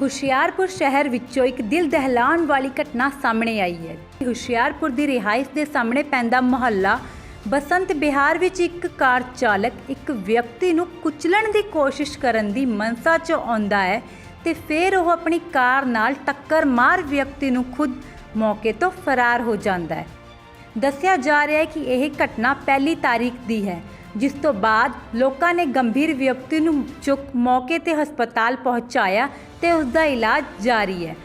ਹੁਸ਼ਿਆਰਪੁਰ ਸ਼ਹਿਰ ਵਿੱਚੋਂ ਇੱਕ ਦਿਲ ਦਹਿਲਾਉਣ ਵਾਲੀ ਘਟਨਾ ਸਾਹਮਣੇ ਆਈ ਹੈ। ਹੁਸ਼ਿਆਰਪੁਰ ਦੀ ਰਿਹਾਇਸ਼ ਦੇ ਸਾਹਮਣੇ ਪੈਂਦਾ ਮੁਹੱਲਾ। ਬਸੰਤ ਬਿਹਾਰ ਵਿੱਚ ਇੱਕ ਕਾਰ ਚਾਲਕ ਇੱਕ ਵਿਅਕਤੀ ਨੂੰ ਕੁਚਲਣ ਦੀ ਕੋਸ਼ਿਸ਼ ਕਰਨ ਦੀ ਮਨਸਾ 'ਚ ਆਉਂਦਾ ਹੈ ਤੇ ਫਿਰ ਉਹ ਆਪਣੀ ਕਾਰ ਨਾਲ ਟੱਕਰ ਮਾਰ ਵਿਅਕਤੀ ਨੂੰ ਖੁਦ ਮੌਕੇ ਤੋਂ ਫਰਾਰ ਹੋ ਜਾਂਦਾ ਹੈ। ਦੱਸਿਆ ਜਾ ਰਿਹਾ ਹੈ ਕਿ ਇਹ ਘਟਨਾ ਪਹਿਲੀ ਤਾਰੀਖ ਦੀ ਹੈ। ਜਿਸ ਤੋਂ ਬਾਅਦ ਲੋਕਾਂ ਨੇ ਗੰਭੀਰ ਵਿਅਕਤੀ ਨੂੰ ਚੁੱਕ ਮੌਕੇ ਤੇ ਹਸਪਤਾਲ ਪਹੁੰਚਾਇਆ ਤੇ ਉਸ ਦਾ ਇਲਾਜ ਜਾਰੀ ਹੈ।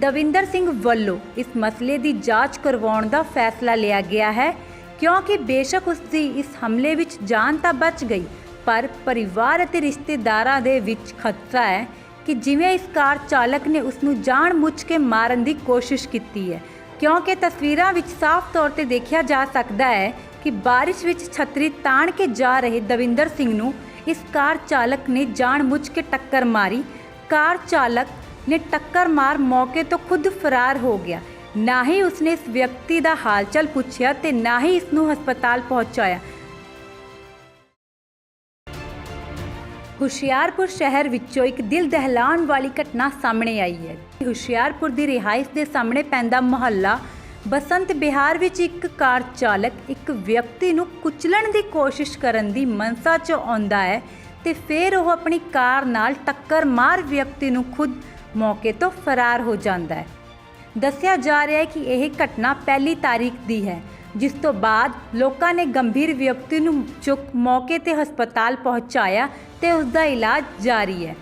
ਦਵਿੰਦਰ ਸਿੰਘ ਵੱਲੋਂ ਇਸ ਮਸਲੇ ਦੀ ਜਾਂਚ ਕਰਵਾਉਣ ਦਾ ਫੈਸਲਾ ਲਿਆ ਗਿਆ ਹੈ। ਕਿਉਂਕਿ ਬੇਸ਼ੱਕ ਉਸ ਦੀ ਇਸ ਹਮਲੇ ਵਿੱਚ ਜਾਨ ਤਾਂ ਬਚ ਗਈ, ਪਰ ਪਰਿਵਾਰ ਅਤੇ ਰਿਸ਼ਤੇਦਾਰਾਂ ਦੇ ਵਿੱਚ ਖਤਰਾ ਹੈ ਕਿ ਜਿਵੇਂ ਇਸ ਕਾਰ ਚਾਲਕ ਨੇ ਉਸ ਨੂੰ ਜਾਣ-ਮੁੱਝ ਕੇ ਮਾਰਨ ਦੀ ਕੋਸ਼ਿਸ਼ ਕੀਤੀ ਹੈ। ਕਿਉਂਕਿ ਤਸਵੀਰਾਂ ਵਿੱਚ ਸਾਫ਼ ਤੌਰ ਤੇ ਦੇਖਿਆ ਜਾ ਸਕਦਾ ਹੈ ਕਿ ਬਾਰਿਸ਼ ਵਿੱਚ ਛਤਰੀ ਤਾਣ ਕੇ ਜਾ ਰਹੇ ਦਵਿੰਦਰ ਸਿੰਘ ਨੂੰ ਇਸ ਕਾਰ ਚਾਲਕ ਨੇ ਜਾਣ-ਮੁੱਝ ਕੇ ਟੱਕਰ ਮਾਰੀ। ਕਾਰ ਚਾਲਕ ਨੇ ਟੱਕਰ ਮਾਰ ਮੌਕੇ ਤੋਂ ਖੁਦ ਫਰਾਰ ਹੋ ਗਿਆ। ਨਾ ਹੀ ਉਸਨੇ ਇਸ ਵਿਅਕਤੀ ਦਾ ਹਾਲਚਲ ਪੁੱਛਿਆ ਤੇ ਨਾ ਹੀ ਇਸ ਨੂੰ ਹਸਪਤਾਲ ਪਹੁੰਚਾਇਆ। ਹੁਸ਼ਿਆਰਪੁਰ ਸ਼ਹਿਰ ਵਿੱਚੋਂ ਇੱਕ ਦਿਲ ਦਹਿਲਾਉਣ ਵਾਲੀ ਘਟਨਾ ਸਾਹਮਣੇ ਆਈ ਹੈ। ਹੁਸ਼ਿਆਰਪੁਰ ਦੀ ਰਿਹਾਇਸ਼ ਦੇ ਸਾਹਮਣੇ ਪੈਂਦਾ ਮੁਹੱਲਾ ਬਸੰਤ ਬਿਹਾਰ ਵਿੱਚ ਇੱਕ ਕਾਰ ਚਾਲਕ ਇੱਕ ਵਿਅਕਤੀ ਨੂੰ ਕੁਚਲਣ ਦੀ ਕੋਸ਼ਿਸ਼ ਕਰਨ ਦੀ ਮਨਸਾ 'ਚ ਆਉਂਦਾ ਹੈ ਤੇ ਫਿਰ ਉਹ ਆਪਣੀ ਕਾਰ ਨਾਲ ਟੱਕਰ ਮਾਰ ਵਿਅਕਤੀ ਨੂੰ ਖੁਦ ਮੌਕੇ ਤੋਂ ਫਰਾਰ ਹੋ ਜਾਂਦਾ ਹੈ। ਦੱਸਿਆ ਜਾ ਰਿਹਾ ਹੈ ਕਿ ਇਹ ਘਟਨਾ ਪਹਿਲੀ ਤਾਰੀਖ ਦੀ ਹੈ, ਜਿਸ ਤੋਂ ਬਾਅਦ ਲੋਕਾਂ ਨੇ ਗੰਭੀਰ ਵਿਅਕਤੀ ਨੂੰ ਚੁੱਕ ਮੌਕੇ ਤੇ ਹਸਪਤਾਲ ਪਹੁੰਚਾਇਆ ਤੇ ਉਸ ਦਾ ਇਲਾਜ ਜਾਰੀ ਹੈ।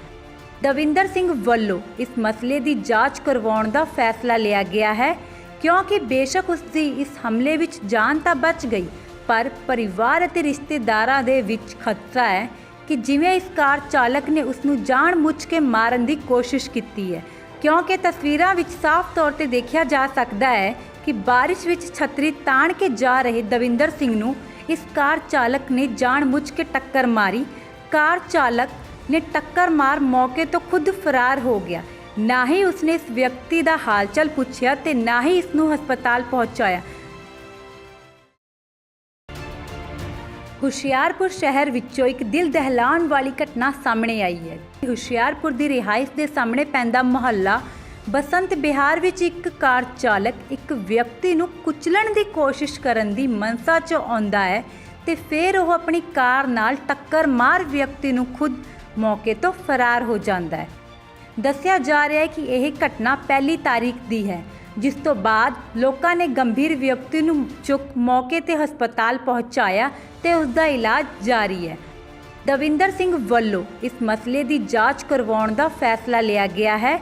ਦਵਿੰਦਰ ਸਿੰਘ ਵੱਲੋਂ ਇਸ ਮਸਲੇ ਦੀ ਜਾਂਚ ਕਰਵਾਉਣ ਦਾ ਫੈਸਲਾ ਲਿਆ ਗਿਆ ਹੈ। ਕਿਉਂਕਿ ਬੇਸ਼ੱਕ ਉਸ ਦੀ ਇਸ ਹਮਲੇ ਵਿੱਚ ਜਾਨ ਤਾਂ ਬਚ ਗਈ, ਪਰ ਪਰਿਵਾਰ ਅਤੇ ਰਿਸ਼ਤੇਦਾਰਾਂ ਦੇ ਵਿੱਚ ਖਤਰਾ ਹੈ ਕਿ ਜਿਵੇਂ ਇਸ ਕਾਰ ਚਾਲਕ ਨੇ ਉਸ ਨੂੰ ਜਾਣ-ਮੁੱਝ ਕੇ ਮਾਰਨ ਦੀ ਕੋਸ਼ਿਸ਼ ਕੀਤੀ ਹੈ। ਕਿਉਂਕਿ ਤਸਵੀਰਾਂ ਵਿੱਚ ਸਾਫ਼ ਤੌਰ ਤੇ ਦੇਖਿਆ ਜਾ ਸਕਦਾ ਹੈ ਕਿ ਬਾਰਿਸ਼ ਵਿੱਚ ਛਤਰੀ ਤਾਣ ਕੇ ਜਾ ਰਹੇ ਦਵਿੰਦਰ ਸਿੰਘ ਨੂੰ ਇਸ ਕਾਰ ਚਾਲਕ ਨੇ ਜਾਣ-ਮੁੱਝ ਕੇ ਟੱਕਰ ਮਾਰੀ। ਕਾਰ ਚਾਲਕ ਨੇ ਟੱਕਰ ਮਾਰ ਮੌਕੇ ਤੋਂ ਖੁਦ ਫਰਾਰ ਹੋ ਗਿਆ। ਨਾ ਹੀ ਉਸਨੇ ਇਸ ਵਿਅਕਤੀ ਦਾ ਹਾਲਚਲ ਪੁੱਛਿਆ ਤੇ ਨਾ ਹੀ ਇਸ ਨੂੰ ਹਸਪਤਾਲ ਪਹੁੰਚਾਇਆ। ਹੁਸ਼ਿਆਰਪੁਰ ਸ਼ਹਿਰ ਵਿੱਚੋਂ ਇੱਕ ਦਿਲ ਦਹਿਲਾਉਣ ਵਾਲੀ ਘਟਨਾ ਸਾਹਮਣੇ ਆਈ ਹੈ। ਹੁਸ਼ਿਆਰਪੁਰ ਦੀ ਰਿਹਾਇਸ਼ ਦੇ ਸਾਹਮਣੇ ਪੈਂਦਾ ਮੁਹੱਲਾ। ਬਸੰਤ ਬਿਹਾਰ ਵਿੱਚ ਇੱਕ ਕਾਰ ਚਾਲਕ ਇੱਕ ਵਿਅਕਤੀ ਨੂੰ ਕੁਚਲਣ ਦੀ ਕੋਸ਼ਿਸ਼ ਕਰਨ ਦੀ ਮਨਸਾ 'ਚ ਆਉਂਦਾ ਹੈ ਤੇ ਫਿਰ ਉਹ ਆਪਣੀ ਕਾਰ ਨਾਲ ਟੱਕਰ ਮਾਰ ਵਿਅਕਤੀ ਨੂੰ ਖੁਦ ਮੌਕੇ ਤੋਂ ਫਰਾਰ ਹੋ ਜਾਂਦਾ ਹੈ। ਦੱਸਿਆ ਜਾ ਰਿਹਾ ਹੈ ਕਿ ਇਹ ਘਟਨਾ ਪਹਿਲੀ ਤਾਰੀਖ ਦੀ ਹੈ, ਜਿਸ ਤੋਂ ਬਾਅਦ ਲੋਕਾਂ ਨੇ ਗੰਭੀਰ ਵਿਅਕਤੀ ਨੂੰ ਚੁੱਕ ਮੌਕੇ ਤੇ ਹਸਪਤਾਲ ਪਹੁੰਚਾਇਆ ਤੇ ਉਸ ਦਾ ਇਲਾਜ ਜਾਰੀ ਹੈ। ਦਵਿੰਦਰ ਸਿੰਘ ਵੱਲੋਂ ਇਸ ਮਸਲੇ ਦੀ ਜਾਂਚ ਕਰਵਾਉਣ ਦਾ ਫੈਸਲਾ ਲਿਆ ਗਿਆ ਹੈ,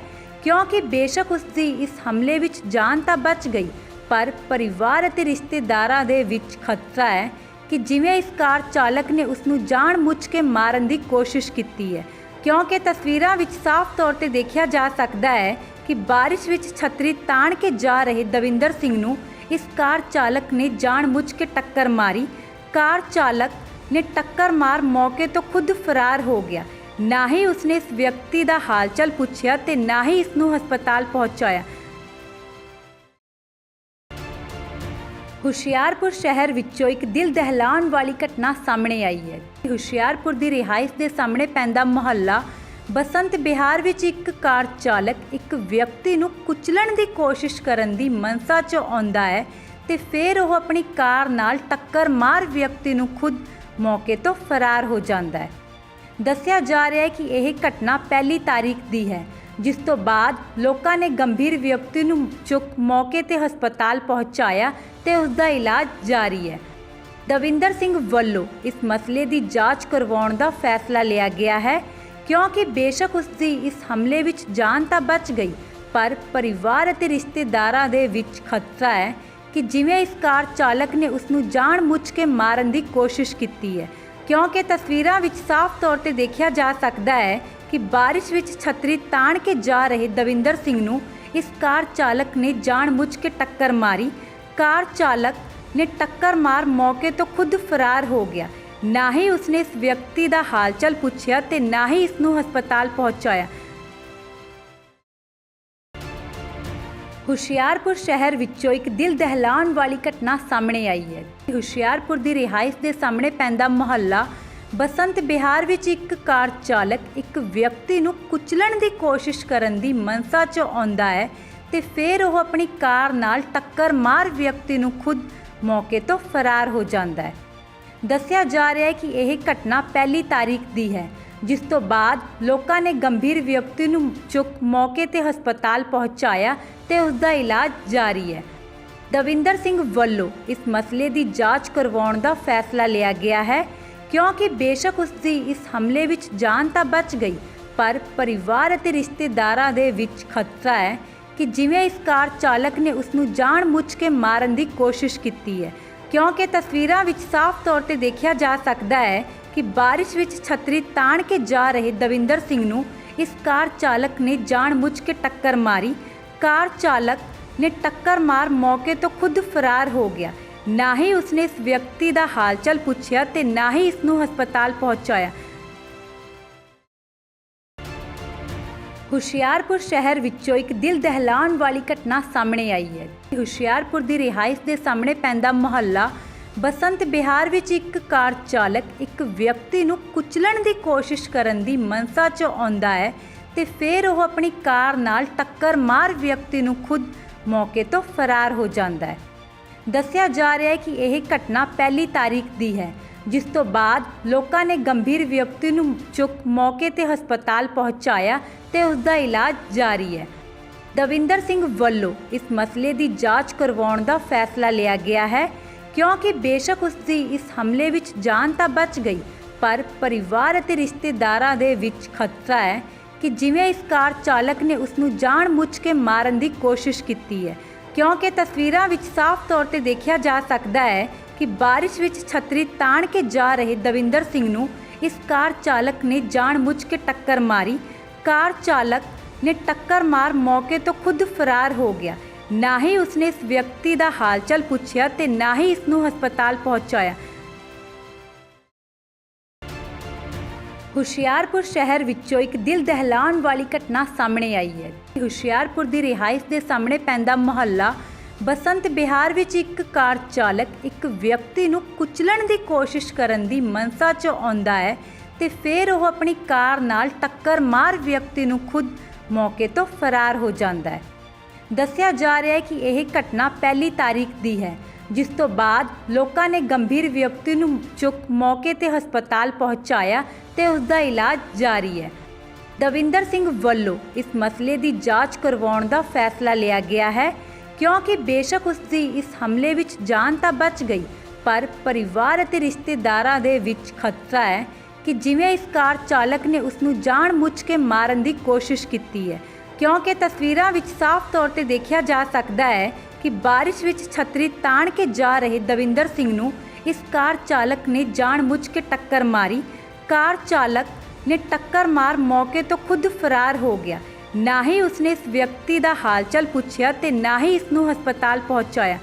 ਕਿਉਂਕਿ ਬੇਸ਼ੱਕ ਉਸ ਦੀ ਇਸ ਹਮਲੇ ਵਿੱਚ ਜਾਨ ਤਾਂ ਬਚ ਗਈ, ਪਰ ਪਰਿਵਾਰ ਅਤੇ ਰਿਸ਼ਤੇਦਾਰਾਂ ਦੇ ਵਿੱਚ ਖਤਰਾ ਹੈ ਕਿ ਜਿਵੇਂ ਇਸ ਕਾਰ ਚਾਲਕ ਨੇ ਉਸ ਨੂੰ ਜਾਣ-ਮੁੱਝ ਕੇ ਮਾਰਨ ਦੀ ਕੋਸ਼ਿਸ਼ ਕੀਤੀ ਹੈ ਕਿਉਂਕਿ ਤਸਵੀਰਾਂ ਵਿੱਚ ਸਾਫ਼ ਤੌਰ ਤੇ ਦੇਖਿਆ ਜਾ ਸਕਦਾ ਹੈ ਕਿ ਬਾਰਿਸ਼ ਵਿੱਚ ਛਤਰੀ ਤਾਣ ਕੇ ਜਾ ਰਹੇ ਦਵਿੰਦਰ ਸਿੰਘ ਨੂੰ ਇਸ ਕਾਰ ਚਾਲਕ ਨੇ ਜਾਣ-ਮੁੱਝ ਕੇ ਟੱਕਰ ਮਾਰੀ। ਕਾਰ ਚਾਲਕ ਨੇ ਟੱਕਰ ਮਾਰ ਮੌਕੇ ਤੋਂ ਖੁਦ ਫਰਾਰ ਹੋ ਗਿਆ। ਨਾ ਹੀ ਉਸਨੇ ਇਸ ਵਿਅਕਤੀ ਦਾ ਹਾਲਚਲ ਪੁੱਛਿਆ ਤੇ ਨਾ ਹੀ ਇਸ ਨੂੰ ਹਸਪਤਾਲ ਪਹੁੰਚਾਇਆ। ਹੁਸ਼ਿਆਰਪੁਰ ਸ਼ਹਿਰ ਵਿੱਚੋਂ ਇੱਕ ਦਿਲ ਦਹਿਲਾਉਣ ਵਾਲੀ ਘਟਨਾ ਸਾਹਮਣੇ ਆਈ ਹੈ। ਹੁਸ਼ਿਆਰਪੁਰ ਦੀ ਰਿਹਾਇਸ਼ ਦੇ ਸਾਹਮਣੇ ਪੈਂਦਾ ਮੁਹੱਲਾ। ਬਸੰਤ ਬਿਹਾਰ ਵਿੱਚ ਇੱਕ ਕਾਰ ਚਾਲਕ ਇੱਕ ਵਿਅਕਤੀ ਨੂੰ ਕੁਚਲਣ ਦੀ ਕੋਸ਼ਿਸ਼ ਕਰਨ ਦੀ ਮਨਸਾ 'ਚ ਆਉਂਦਾ ਹੈ ਤੇ ਫਿਰ ਉਹ ਆਪਣੀ ਕਾਰ ਨਾਲ ਟੱਕਰ ਮਾਰ ਵਿਅਕਤੀ ਨੂੰ ਖੁਦ ਮੌਕੇ ਤੋਂ ਫਰਾਰ ਹੋ ਜਾਂਦਾ ਹੈ। ਦੱਸਿਆ ਜਾ ਰਿਹਾ ਹੈ ਕਿ ਇਹ ਘਟਨਾ ਪਹਿਲੀ ਤਾਰੀਖ ਦੀ ਹੈ, ਜਿਸ ਤੋਂ ਬਾਅਦ ਲੋਕਾਂ ਨੇ ਗੰਭੀਰ ਵਿਅਕਤੀ ਨੂੰ ਚੁੱਕ ਮੌਕੇ ਤੇ ਹਸਪਤਾਲ ਪਹੁੰਚਾਇਆ ਤੇ ਉਸ ਦਾ ਇਲਾਜ ਜਾਰੀ ਹੈ। ਦਵਿੰਦਰ ਸਿੰਘ ਵੱਲੋਂ ਇਸ ਮਸਲੇ ਦੀ ਜਾਂਚ ਕਰਵਾਉਣ ਦਾ ਫੈਸਲਾ ਲਿਆ ਗਿਆ ਹੈ। ਕਿਉਂਕਿ ਬੇਸ਼ੱਕ ਉਸ ਦੀ ਇਸ ਹਮਲੇ ਵਿੱਚ ਜਾਨ ਤਾਂ ਬਚ ਗਈ, ਪਰ ਪਰਿਵਾਰ ਅਤੇ ਰਿਸ਼ਤੇਦਾਰਾਂ ਦੇ ਵਿੱਚ ਖਤਰਾ ਹੈ ਕਿ ਜਿਵੇਂ ਇਸ ਕਾਰ ਚਾਲਕ ਨੇ ਉਸ ਨੂੰ ਜਾਣ-ਮੁੱਝ ਕੇ ਮਾਰਨ ਦੀ ਕੋਸ਼ਿਸ਼ ਕੀਤੀ ਹੈ। ਕਿਉਂਕਿ ਤਸਵੀਰਾਂ ਵਿੱਚ ਸਾਫ਼ ਤੌਰ ਤੇ ਦੇਖਿਆ ਜਾ ਸਕਦਾ ਹੈ ਕਿ ਬਾਰਿਸ਼ ਵਿੱਚ ਛਤਰੀ ਤਾਣ ਕੇ ਜਾ ਰਹੇ ਦਵਿੰਦਰ ਸਿੰਘ ਨੂੰ ਇਸ ਕਾਰ ਚਾਲਕ ਨੇ ਜਾਣ-ਮੁੱਝ ਕੇ ਟੱਕਰ ਮਾਰੀ ਕਾਰ ਚਾਲਕ ਨੇ ਟੱਕਰ ਮਾਰ ਮੌਕੇ ਤੋਂ ਖੁਦ ਫਰਾਰ ਹੋ ਗਿਆ। ਨਾ ਹੀ ਉਸਨੇ ਇਸ ਵਿਅਕਤੀ ਦਾ ਹਾਲਚਲ ਪੁੱਛਿਆ ਤੇ ਨਾ ਹੀ ਇਸ ਨੂੰ ਹਸਪਤਾਲ ਪਹੁੰਚਾਇਆ। ਹੁਸ਼ਿਆਰਪੁਰ ਸ਼ਹਿਰ ਵਿੱਚੋਂ ਇੱਕ ਦਿਲ ਦਹਿਲਾਉਣ ਵਾਲੀ ਘਟਨਾ ਸਾਹਮਣੇ ਆਈ ਹੈ। ਹੁਸ਼ਿਆਰਪੁਰ ਦੀ ਰਿਹਾਇਸ਼ ਦੇ ਸਾਹਮਣੇ ਪੈਂਦਾ ਮੁਹੱਲਾ। ਬਸੰਤ ਬਿਹਾਰ ਵਿੱਚ ਇੱਕ ਕਾਰ ਚਾਲਕ ਇੱਕ ਵਿਅਕਤੀ ਨੂੰ ਕੁਚਲਣ ਦੀ ਕੋਸ਼ਿਸ਼ ਕਰਨ ਦੀ ਮਨਸਾ 'ਚ ਆਉਂਦਾ ਹੈ। ਤੇ ਫਿਰ ਉਹ ਆਪਣੀ ਕਾਰ ਨਾਲ ਟੱਕਰ ਮਾਰ ਵਿਅਕਤੀ ਨੂੰ ਖੁਦ ਮੌਕੇ ਤੋਂ ਫਰਾਰ ਹੋ ਜਾਂਦਾ ਹੈ। ਦੱਸਿਆ ਜਾ ਰਿਹਾ ਹੈ ਕਿ ਇਹ ਘਟਨਾ ਪਹਿਲੀ ਤਾਰੀਖ ਦੀ ਹੈ, ਜਿਸ ਤੋਂ ਬਾਅਦ ਲੋਕਾਂ ਨੇ ਗੰਭੀਰ ਵਿਅਕਤੀ ਨੂੰ ਚੁੱਕ ਮੌਕੇ ਤੇ ਹਸਪਤਾਲ ਪਹੁੰਚਾਇਆ ਤੇ ਉਸ ਦਾ ਇਲਾਜ ਜਾਰੀ ਹੈ। ਦਵਿੰਦਰ ਸਿੰਘ ਵੱਲੋਂ ਇਸ ਮਸਲੇ ਦੀ ਜਾਂਚ ਕਰਵਾਉਣ ਦਾ ਫੈਸਲਾ ਲਿਆ ਗਿਆ ਹੈ, ਕਿਉਂਕਿ ਬੇਸ਼ੱਕ ਉਸ ਦੀ ਇਸ ਹਮਲੇ ਵਿੱਚ ਜਾਨ ਤਾਂ ਬਚ ਗਈ, ਪਰ ਪਰਿਵਾਰ ਅਤੇ ਰਿਸ਼ਤੇਦਾਰਾਂ ਦੇ ਵਿੱਚ ਖਤਰਾ ਹੈ ਕਿ ਜਿਵੇਂ ਇਸ ਕਾਰ ਚਾਲਕ ਨੇ ਉਸ ਨੂੰ ਜਾਣ ਮੁੱਝ ਕੇ ਮਾਰਨ ਦੀ ਕੋਸ਼ਿਸ਼ ਕੀਤੀ ਹੈ। ਕਿਉਂਕਿ ਤਸਵੀਰਾਂ ਵਿੱਚ ਸਾਫ਼ ਤੌਰ ਤੇ ਦੇਖਿਆ ਜਾ ਸਕਦਾ ਹੈ ਕਿ ਬਾਰਿਸ਼ ਵਿੱਚ ਛਤਰੀ ਤਾਣ ਕੇ ਜਾ ਰਹੇ ਦਵਿੰਦਰ ਸਿੰਘ ਨੂੰ ਇਸ ਕਾਰ ਚਾਲਕ ਨੇ ਜਾਣ ਮੁੱਝ ਕੇ ਟੱਕਰ ਮਾਰੀ। ਕਾਰ ਚਾਲਕ ਨੇ ਟੱਕਰ ਮਾਰ ਮੌਕੇ ਤੋਂ ਖੁਦ ਫਰਾਰ ਹੋ ਗਿਆ। ਨਾ ਹੀ ਉਸਨੇ ਇਸ ਵਿਅਕਤੀ ਦਾ ਹਾਲਚਲ ਪੁੱਛਿਆ ਤੇ ਨਾ ਹੀ ਇਸ ਨੂੰ ਹਸਪਤਾਲ ਪਹੁੰਚਾਇਆ। ਹੁਸ਼ਿਆਰਪੁਰ ਸ਼ਹਿਰ ਵਿੱਚੋਂ ਇੱਕ ਦਿਲ ਦਹਿਲਾਉਣ ਵਾਲੀ ਘਟਨਾ ਸਾਹਮਣੇ ਆਈ ਹੈ। ਹੁਸ਼ਿਆਰਪੁਰ ਦੀ ਰਿਹਾਇਸ਼ ਦੇ ਸਾਹਮਣੇ ਪੈਂਦਾ ਮੁਹੱਲਾ। ਬਸੰਤ ਬਿਹਾਰ ਵਿੱਚ ਇੱਕ ਕਾਰ ਚਾਲਕ ਇੱਕ ਵਿਅਕਤੀ ਨੂੰ ਕੁਚਲਣ ਦੀ ਕੋਸ਼ਿਸ਼ ਕਰਨ ਦੀ ਮਨਸਾ 'ਚ ਆਉਂਦਾ ਹੈ ਤੇ ਫਿਰ ਉਹ ਆਪਣੀ ਕਾਰ ਨਾਲ ਟੱਕਰ ਮਾਰ ਵਿਅਕਤੀ ਨੂੰ ਖੁਦ ਮੌਕੇ ਤੋਂ ਫਰਾਰ ਹੋ ਜਾਂਦਾ ਹੈ। ਦੱਸਿਆ ਜਾ ਰਿਹਾ ਹੈ ਕਿ ਇਹ ਘਟਨਾ ਪਹਿਲੀ ਤਾਰੀਖ ਦੀ ਹੈ। ਜਿਸ ਤੋਂ ਬਾਅਦ ਲੋਕਾਂ ਨੇ ਗੰਭੀਰ ਵਿਅਕਤੀ ਨੂੰ ਚੁੱਕ ਮੌਕੇ ਤੇ ਹਸਪਤਾਲ ਪਹੁੰਚਾਇਆ ਤੇ ਉਸ ਦਾ ਇਲਾਜ ਜਾਰੀ ਹੈ। ਦਵਿੰਦਰ ਸਿੰਘ ਵੱਲੋਂ ਇਸ ਮਸਲੇ ਦੀ ਜਾਂਚ ਕਰਵਾਉਣ ਦਾ ਫੈਸਲਾ ਲਿਆ ਗਿਆ ਹੈ। ਕਿਉਂਕਿ ਬੇਸ਼ੱਕ ਉਸ ਦੀ ਇਸ ਹਮਲੇ ਵਿੱਚ ਜਾਨ ਤਾਂ ਬਚ ਗਈ, ਪਰ ਪਰਿਵਾਰ ਅਤੇ ਰਿਸ਼ਤੇਦਾਰਾਂ ਦੇ ਵਿੱਚ ਖਤਰਾ ਹੈ ਕਿ ਜਿਵੇਂ ਇਸ ਕਾਰ ਚਾਲਕ ਨੇ ਉਸ ਨੂੰ ਜਾਣ ਮੁੱਝ ਕੇ ਮਾਰਨ ਦੀ ਕੋਸ਼ਿਸ਼ ਕੀਤੀ ਹੈ। ਕਿਉਂਕਿ ਤਸਵੀਰਾਂ ਵਿੱਚ ਸਾਫ਼ ਤੌਰ ਤੇ ਦੇਖਿਆ ਜਾ ਸਕਦਾ ਹੈ ਕਿ ਬਾਰਿਸ਼ ਵਿੱਚ ਛਤਰੀ ਤਾਣ ਕੇ ਜਾ ਰਹੇ ਦਵਿੰਦਰ ਸਿੰਘ ਨੂੰ ਇਸ ਕਾਰ ਚਾਲਕ ਨੇ ਜਾਣ ਕੇ ਟੱਕਰ ਮਾਰੀ। ਕਾਰ ਚਾਲਕ ਨੇ ਟੱਕਰ ਮਾਰ ਮੌਕੇ ਤੋਂ ਖੁਦ ਫਰਾਰ ਹੋ ਗਿਆ। ਨਾ ਹੀ ਉਸਨੇ ਇਸ ਵਿਅਕਤੀ ਦਾ ਹਾਲਚਲ ਪੁੱਛਿਆ ਤੇ ਨਾ ਹੀ ਇਸ ਨੂੰ ਹਸਪਤਾਲ ਪਹੁੰਚਾਇਆ। ਹੁਸ਼ਿਆਰਪੁਰ ਸ਼ਹਿਰ ਵਿੱਚੋਂ ਇੱਕ ਦਿਲ ਦਹਿਲਾਉਣ ਵਾਲੀ ਘਟਨਾ ਸਾਹਮਣੇ ਆਈ ਹੈ। ਹੁਸ਼ਿਆਰਪੁਰ ਦੀ ਰਿਹਾਇਸ਼ ਦੇ ਸਾਹਮਣੇ ਪੈਂਦਾ ਮੁਹੱਲਾ ਬਸੰਤ ਬਿਹਾਰ ਵਿੱਚ ਇੱਕ ਕਾਰ ਚਾਲਕ ਇੱਕ ਵਿਅਕਤੀ ਨੂੰ ਕੁਚਲਣ ਦੀ ਕੋਸ਼ਿਸ਼ ਕਰਨ ਦੀ ਮਨਸਾ 'ਚ ਆਉਂਦਾ ਹੈ ਤੇ ਫਿਰ ਉਹ ਆਪਣੀ ਕਾਰ ਨਾਲ ਟੱਕਰ ਮਾਰ ਵਿਅਕਤੀ ਨੂੰ ਖੁਦ ਮੌਕੇ ਤੋਂ ਫਰਾਰ ਹੋ ਜਾਂਦਾ ਹੈ। ਦੱਸਿਆ ਜਾ ਰਿਹਾ ਹੈ ਕਿ ਇਹ ਘਟਨਾ ਪਹਿਲੀ ਤਾਰੀਖ ਦੀ ਹੈ, ਜਿਸ ਤੋਂ ਬਾਅਦ ਲੋਕਾਂ ਨੇ ਗੰਭੀਰ ਵਿਅਕਤੀ ਨੂੰ ਚੁੱਕ ਮੌਕੇ ਤੇ ਹਸਪਤਾਲ ਪਹੁੰਚਾਇਆ ਤੇ ਉਸ ਦਾ ਇਲਾਜ ਜਾਰੀ ਹੈ। ਦਵਿੰਦਰ ਸਿੰਘ ਵੱਲੋਂ ਇਸ ਮਸਲੇ ਦੀ ਜਾਂਚ ਕਰਵਾਉਣ ਦਾ ਫੈਸਲਾ ਲਿਆ ਗਿਆ ਹੈ। ਕਿਉਂਕਿ ਬੇਸ਼ੱਕ ਉਸ ਦੀ ਇਸ ਹਮਲੇ ਵਿੱਚ ਜਾਨ ਤਾਂ ਬਚ ਗਈ, ਪਰ ਪਰਿਵਾਰ ਅਤੇ ਰਿਸ਼ਤੇਦਾਰਾਂ ਦੇ ਵਿੱਚ ਖਤਰਾ ਹੈ ਕਿ ਜਿਵੇਂ ਇਸ ਕਾਰ ਚਾਲਕ ਨੇ ਉਸ ਨੂੰ ਜਾਣ ਮੁੱਝ ਕੇ ਮਾਰਨ ਦੀ ਕੋਸ਼ਿਸ਼ ਕੀਤੀ ਹੈ। ਕਿਉਂਕਿ ਤਸਵੀਰਾਂ ਵਿੱਚ ਸਾਫ਼ ਤੌਰ ਤੇ ਦੇਖਿਆ ਜਾ ਸਕਦਾ ਹੈ ਕਿ ਬਾਰਿਸ਼ ਵਿੱਚ ਛਤਰੀ ਤਾਣ ਕੇ ਜਾ ਰਹੇ ਦਵਿੰਦਰ ਸਿੰਘ ਨੂੰ ਇਸ ਕਾਰ ਚਾਲਕ ਨੇ ਜਾਣ ਮੁੱਝ ਕੇ ਟੱਕਰ ਮਾਰੀ। ਕਾਰ ਚਾਲਕ ਨੇ ਟੱਕਰ ਮਾਰ ਮੌਕੇ ਤੋਂ ਖੁਦ ਫਰਾਰ ਹੋ ਗਿਆ। ਨਾ ਹੀ ਉਸਨੇ ਇਸ ਵਿਅਕਤੀ ਦਾ ਹਾਲਚਲ ਪੁੱਛਿਆ ਤੇ ਨਾ ਹੀ ਇਸ ਨੂੰ ਹਸਪਤਾਲ ਪਹੁੰਚਾਇਆ।